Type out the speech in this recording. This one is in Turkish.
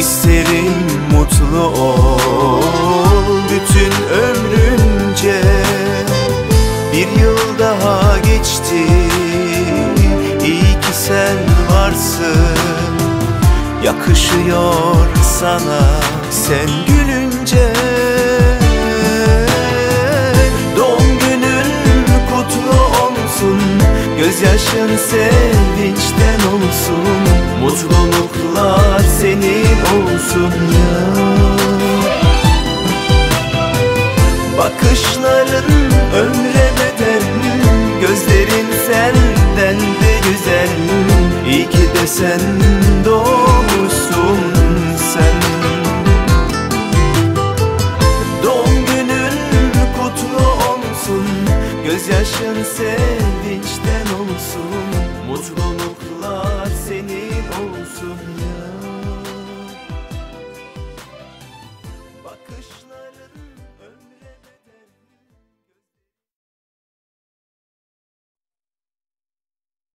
İsterim mutlu ol bütün ömrünce. Bir yıl daha geçti iyi ki sen varsın. Yakışıyor sana sen gülünce Gözyaşın sevinçten olsun. Mutluluklar senin olsun ya. Bakışların ömre Gözyaşın sevinçten olsun Mutluluklar senin olsun